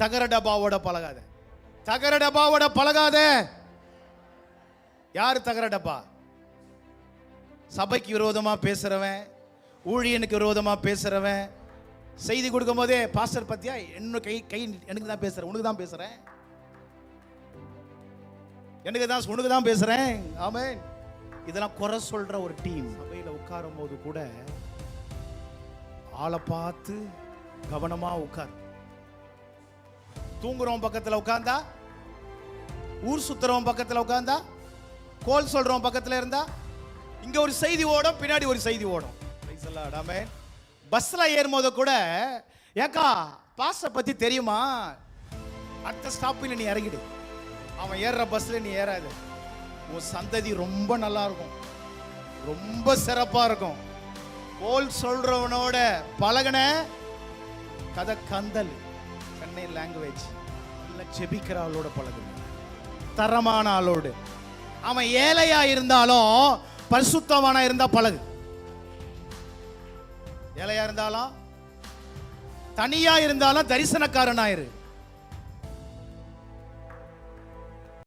தகர டப்பாவோட பழகாத. தகர டப்பாவோட பழகாத. யார் தகர டப்பா சபைக்கு விரோதமா பேசுறவன் ஊழியனுக்கு விரோதமா பேசுறவன் செய்தி கொடுக்கும் போதே பாஸ்டர் பத்தியா? என்ன கை கை எனக்கு தான் பேசுறேன் உனக்கு தான் பேசுறேன். எனக்கு தான் உனக்கு தான் பேசுறேன். ஆமே இதெல்லாம் குறை சொல்ற ஒரு டீம். சபையில் உட்காரும் போது கூட ஆளை பார்த்து கவனமா உட்கார். தூங்குறவன் பக்கத்தில் உட்காந்தா ஊர் சுத்துறவன் பக்கத்தில் உட்காந்தா கோல் சொல்றவன் பக்கத்தில் இருந்தா? இங்க ஒரு செய்தி ஓடும் பின்னாடி ஒரு செய்தி ஓடும். Praise ஏறும் போது ஏறும்போது கூட ஏக்கா பாஸை பத்தி தெரியுமா? அடுத்த ஸ்டாப்பில் நீ இறங்கிடு. அவன் ஏறுற பஸ்ல நீ ஏறாது. உன் சந்ததி ரொம்ப நல்லா இருக்கும். ரொம்ப சிறப்பா இருக்கும். கோல் சொல்றவனோட பழகுன கதை கந்தல். அன்னை லாங்குவேஜ் இல்லை செபிக்கிற ஆளோட பழகுங்க. தரமான ஆளோடு. அவன் ஏழையா இருந்தாலும் பரிசுத்தவானா இருந்தா பழகு. ஏழையா இருந்தாலும் தனியா இருந்தாலும் தரிசனக்காரன் ஆயிரு